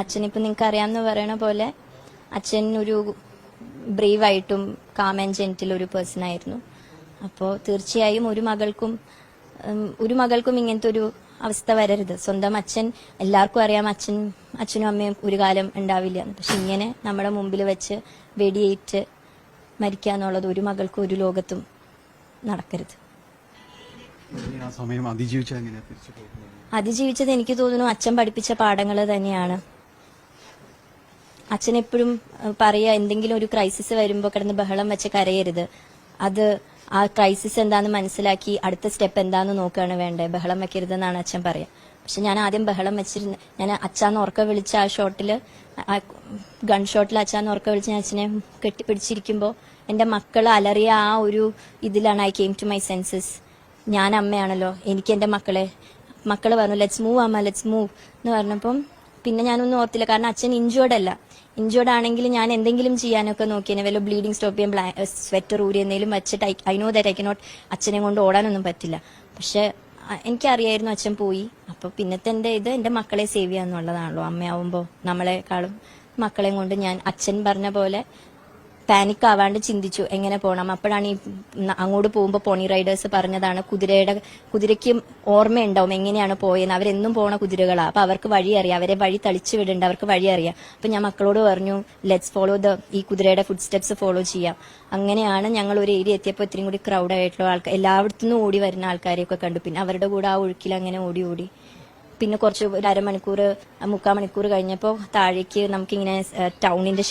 അച്ഛൻ ഇപ്പം നിങ്ങൾക്ക് അറിയാമെന്ന് പറയണ പോലെ അച്ഛൻ ഒരു ബ്രേവ് ആയിട്ടും കാം ആൻഡ് ജെന്റിൽ ഒരു പേഴ്സൺ ആയിരുന്നു. അപ്പോൾ തീർച്ചയായും ഒരു മകൾക്കും ഒരു മകൾക്കും ഇങ്ങനത്തെ ഒരു അവസ്ഥ വരരുത്. സ്വന്തം അച്ഛൻ എല്ലാവർക്കും അറിയാം അച്ഛൻ അച്ഛനും അമ്മയും ഒരു കാലം ഉണ്ടാവില്ല. പക്ഷെ ഇങ്ങനെ നമ്മുടെ മുമ്പിൽ വെച്ച് വെടിയേറ്റ് മരിക്കുക എന്നുള്ളത് ഒരു മകൾക്കും ഒരു ലോകത്തും നടക്കരുത്. അതിജീവിച്ചത് എനിക്ക് തോന്നുന്നു അച്ഛൻ പഠിപ്പിച്ച പാഠങ്ങൾ തന്നെയാണ്. അച്ഛൻ എപ്പോഴും പറയുക എന്തെങ്കിലും ഒരു ക്രൈസിസ് വരുമ്പോൾ കിടന്ന് ബഹളം വെച്ച് കരയരുത്. അത് ആ ക്രൈസിസ് എന്താന്ന് മനസ്സിലാക്കി അടുത്ത സ്റ്റെപ്പ് എന്താന്ന് നോക്കുകയാണ് വേണ്ടത് ബഹളം വെക്കരുതെന്നാണ് അച്ഛൻ പറയാ. പക്ഷെ ഞാൻ ആദ്യം ബഹളം വെച്ചിരുന്ന ഞാൻ അച്ഛാന്ന് ഉറക്ക വിളിച്ച ആ ഷോട്ടിൽ ഗൺ ഷോട്ടിൽ അച്ഛാന്ന് ഉറക്ക വിളിച്ച് ഞാൻ അച്ഛനെ കെട്ടിപ്പിടിച്ചിരിക്കുമ്പോൾ എന്റെ മക്കൾ അലറിയ ആ ഒരു ഇതിലാണ് I came to my senses ഞാൻ അമ്മയാണല്ലോ എനിക്ക് എന്റെ മക്കളെ മക്കൾ പറഞ്ഞു ലെറ്റ്സ് മൂവ് അമ്മ ലെറ്റ്സ് മൂവ് എന്ന് പറഞ്ഞപ്പം പിന്നെ ഞാനൊന്നും ഓർത്തില്ല കാരണം അച്ഛൻ ഇഞ്ചോർഡ് അല്ല ഇഞ്ചോർഡ് ആണെങ്കിൽ ഞാൻ എന്തെങ്കിലും ചെയ്യാനൊക്കെ നോക്കിയേനെ വല്ല ബ്ലീഡിങ് സ്റ്റോപ്പ് ചെയ്യാൻ സ്വെറ്റർ ഊരി എന്തെങ്കിലും വെച്ചിട്ട് I know that I cannot അച്ഛനെ കൊണ്ട് ഓടാനൊന്നും പറ്റില്ല. പക്ഷെ എനിക്കറിയായിരുന്നു അച്ഛൻ പോയി. അപ്പൊ പിന്നത്തെ എന്റെ ഇത് എന്റെ മക്കളെ സേവ് ചെയ്യാന്നുള്ളതാണല്ലോ അമ്മയാവുമ്പോ നമ്മളെക്കാളും മക്കളെയും കൊണ്ട് ഞാൻ അച്ഛൻ പറഞ്ഞ പോലെ പാനിക് ആവാണ്ട് ചിന്തിച്ചു എങ്ങനെ പോകണം അപ്പോഴാണ് ഈ അങ്ങോട്ട് പോകുമ്പോൾ പോണി റൈഡേഴ്സ് പറഞ്ഞതാണ് കുതിരയുടെ കുതിരയ്ക്ക് ഓർമ്മയുണ്ടാവും എങ്ങനെയാണ് പോയെന്ന്. അവരെന്നും പോണ കുതിരകളാണ് അപ്പൊ അവർക്ക് വഴി അറിയാം. അവരെ വഴി തളിച്ചു വിടേണ്ട അവർക്ക് വഴി അറിയാം. അപ്പൊ ഞാൻ മക്കളോട് പറഞ്ഞു ലെറ്റ്സ് ഫോളോ ദ ഈ കുതിരയുടെ ഫുഡ് സ്റ്റെപ്സ് ഫോളോ ചെയ്യാം. അങ്ങനെയാണ് ഞങ്ങൾ ഒരു ഏരിയ എത്തിയപ്പോൾ ഇത്രയും കൂടി ക്രൗഡ് ആയിട്ടുള്ള ആൾക്കാർ എല്ലായിടത്തുനിന്നും ഓടി വരുന്ന ആൾക്കാരെയൊക്കെ കണ്ടു. പിന്നെ അവരുടെ കൂടെ ആ ഒഴുക്കിൽ അങ്ങനെ ഓടി ഓടി. പിന്നെ കുറച്ച് ഒരു അരമണിക്കൂർ മുക്കാൽ മണിക്കൂർ കഴിഞ്ഞപ്പോൾ താഴേക്ക് നമുക്കിങ്ങനെ ടൗണിന്റെ